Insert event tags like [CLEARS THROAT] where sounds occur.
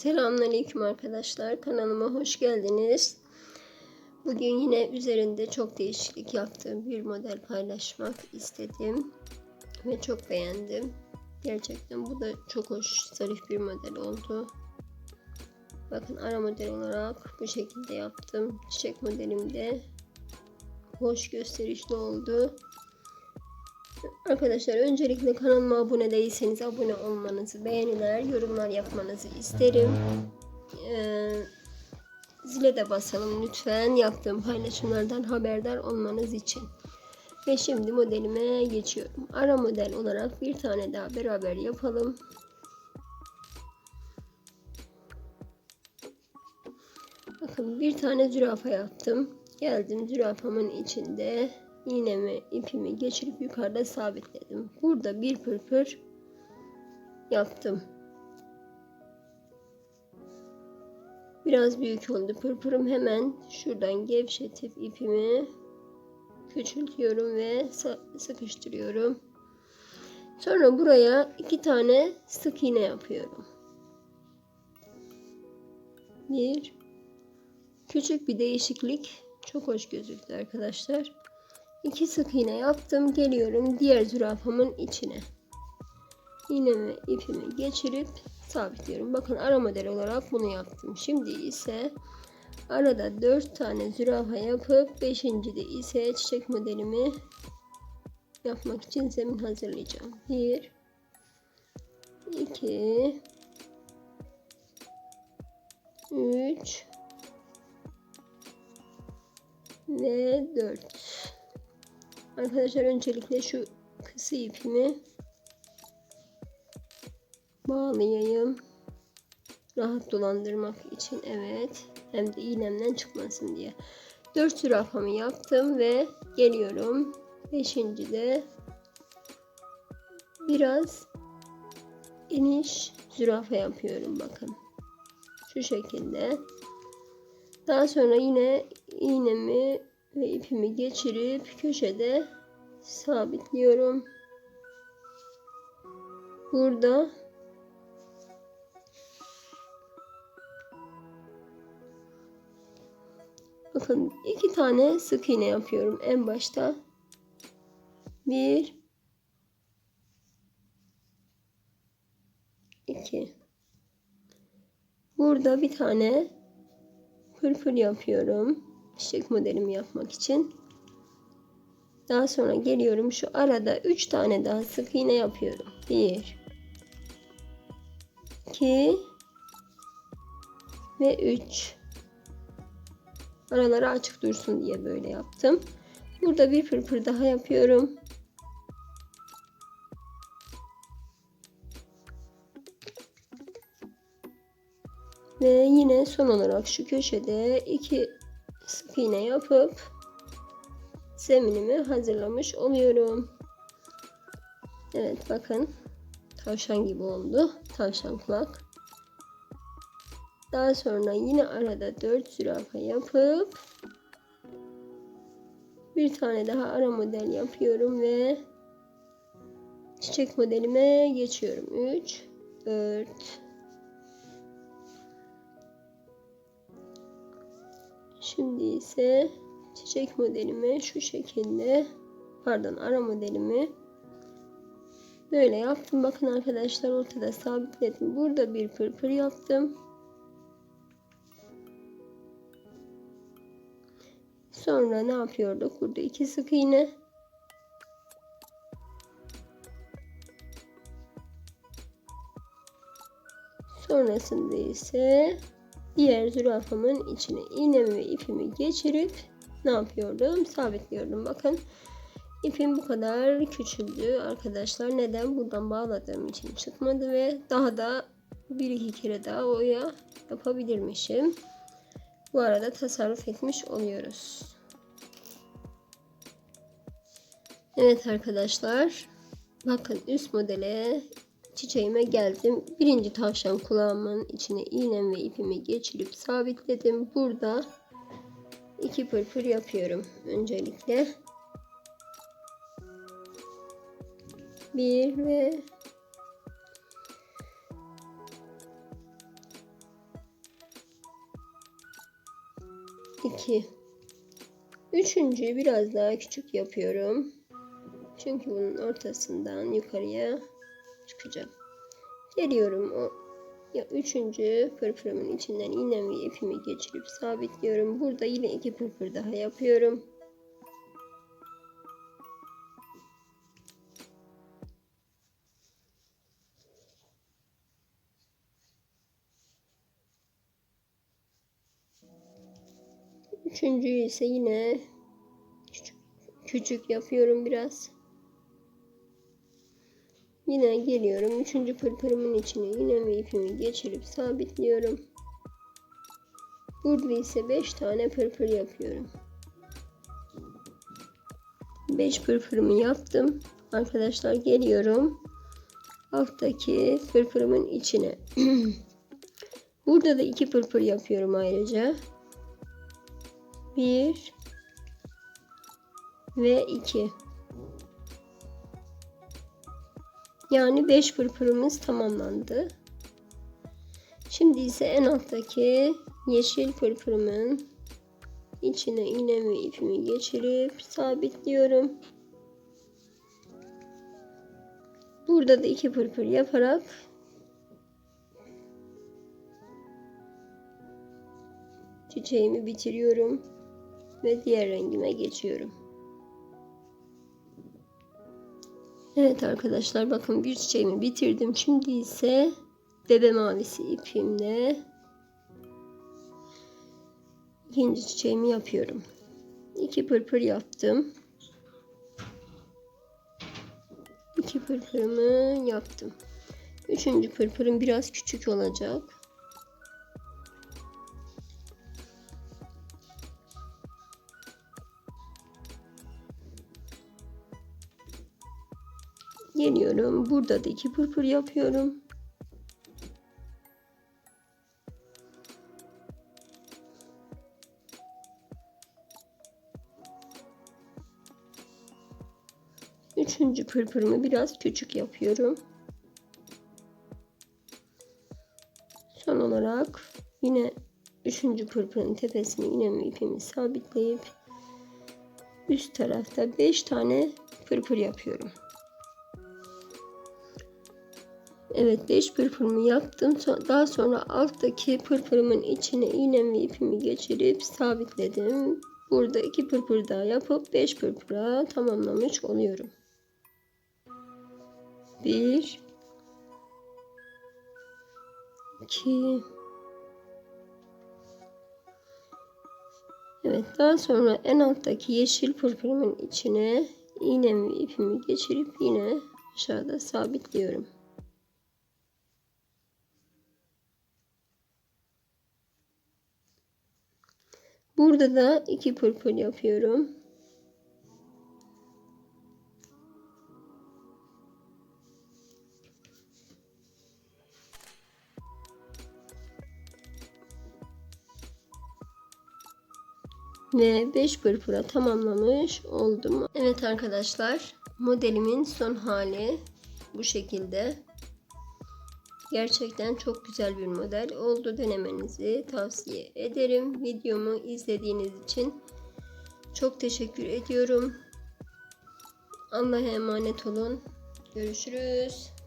Selamünaleyküm arkadaşlar. Kanalıma hoş geldiniz. Bugün yine üzerinde çok değişiklik yaptığım bir model paylaşmak istedim. Ve çok beğendim. Gerçekten bu da çok hoş, zarif bir model oldu. Bakın ara model olarak bu şekilde yaptım. Çiçek modelimde hoş gösterişli oldu. Arkadaşlar öncelikle kanalıma abone değilseniz abone olmanızı, beğeniler, yorumlar yapmanızı isterim. Ee, zile de basalım lütfen yaptığım paylaşımlardan haberdar olmanız için. Ve şimdi modelime geçiyorum. Ara model olarak bir tane daha beraber yapalım. Bakın bir tane zürafa yaptım. Geldim zürafamın içinde iğnemi ipimi geçirip yukarıda sabitledim. Burada bir pırpır yaptım. Biraz büyük oldu pırpırım hemen şuradan gevşetip ipimi küçültüyorum ve sıkıştırıyorum. Sonra buraya iki tane sık iğne yapıyorum. Bir küçük bir değişiklik çok hoş gözüktü arkadaşlar. İki sık iğne yaptım. Geliyorum diğer zürafamın içine. İğnemi ipimi geçirip sabitliyorum. Bakın ara model olarak bunu yaptım. Şimdi ise arada 4 tane zürafa yapıp 5. de ise çiçek modelimi yapmak için zemin hazırlayacağım. 1 2 3 ve 4 Arkadaşlar öncelikle şu kısa ipimi bağlayayım. Rahat dolandırmak için evet. Hem de iğnemden çıkmasın diye. 4 zürafamı yaptım ve geliyorum. 5. de biraz iniş zürafa yapıyorum bakın. Şu şekilde. Daha sonra yine iğnemi ve ipimi geçirip köşede sabitliyorum. Burada bakın iki tane sık iğne yapıyorum en başta. Bir iki Burada bir tane pırpır yapıyorum çiçek modelimi yapmak için. Daha sonra geliyorum şu arada 3 tane daha sık iğne yapıyorum. 1 2 ve 3 araları açık dursun diye böyle yaptım. Burada bir pırpır daha yapıyorum. Ve yine son olarak şu köşede iki sık iğne yapıp zeminimi hazırlamış oluyorum. Evet bakın tavşan gibi oldu. Tavşan kulak. Daha sonra yine arada 4 zürafa yapıp bir tane daha ara model yapıyorum ve çiçek modelime geçiyorum. 3 4 Şimdi ise çiçek modelimi şu şekilde pardon ara modelimi böyle yaptım. Bakın arkadaşlar ortada sabitledim. Burada bir pırpır yaptım. Sonra ne yapıyorduk? Burada iki sık iğne. Sonrasında ise diğer zürafamın içine iğnemi ve ipimi geçirip ne yapıyordum? Sabitliyordum. Bakın ipim bu kadar küçüldü arkadaşlar. Neden? Buradan bağladığım için çıkmadı ve daha da bir iki kere daha oya yapabilirmişim. Bu arada tasarruf etmiş oluyoruz. Evet arkadaşlar. Bakın üst modele Çiçeğime geldim. Birinci tavşan kulağımın içine iğnem ve ipimi geçirip sabitledim. Burada iki pırpır yapıyorum öncelikle. Bir ve iki. Üçüncüyü biraz daha küçük yapıyorum. Çünkü bunun ortasından yukarıya çıkacağım. Geliyorum o ya üçüncü pırpırımın içinden iğnem ve ipimi geçirip sabitliyorum. Burada yine iki pırpır daha yapıyorum. Üçüncüyü ise yine küçük, küçük yapıyorum biraz. Yine geliyorum. Üçüncü pırpırımın içine iğne ve ipimi geçirip sabitliyorum. Burada ise 5 tane pırpır yapıyorum. 5 pırpırımı yaptım. Arkadaşlar geliyorum. Alttaki pırpırımın içine. [CLEARS THROAT] Burada da iki pırpır yapıyorum ayrıca. 1 ve 2. Yani 5 pırpırımız tamamlandı. Şimdi ise en alttaki yeşil pırpırımın içine iğne ve ipimi geçirip sabitliyorum. Burada da iki pırpır yaparak çiçeğimi bitiriyorum ve diğer rengime geçiyorum. Evet arkadaşlar bakın bir çiçeğimi bitirdim. Şimdi ise bebe mavisi ipimle ikinci çiçeğimi yapıyorum. İki pırpır yaptım. İki pırpırımı yaptım. Üçüncü pırpırım biraz küçük olacak. Geliyorum. Burada da iki pırpır yapıyorum. Üçüncü pırpırımı biraz küçük yapıyorum. Son olarak yine üçüncü pırpırın tepesine iğnemi ipimi sabitleyip üst tarafta 5 tane pırpır yapıyorum. Evet 5 pırpırımı yaptım. Daha sonra alttaki pırpırımın içine iğnemi ipimi geçirip sabitledim. Burada iki pırpır daha yapıp 5 pırpıra tamamlamış oluyorum. 1 2 Evet daha sonra en alttaki yeşil pırpırımın içine iğnemi ipimi geçirip yine aşağıda sabitliyorum. Burada da iki pırpır yapıyorum. Ve 5 pırpıra tamamlamış oldum. Evet arkadaşlar modelimin son hali bu şekilde. Gerçekten çok güzel bir model oldu. Denemenizi tavsiye ederim. Videomu izlediğiniz için çok teşekkür ediyorum. Allah'a emanet olun. Görüşürüz.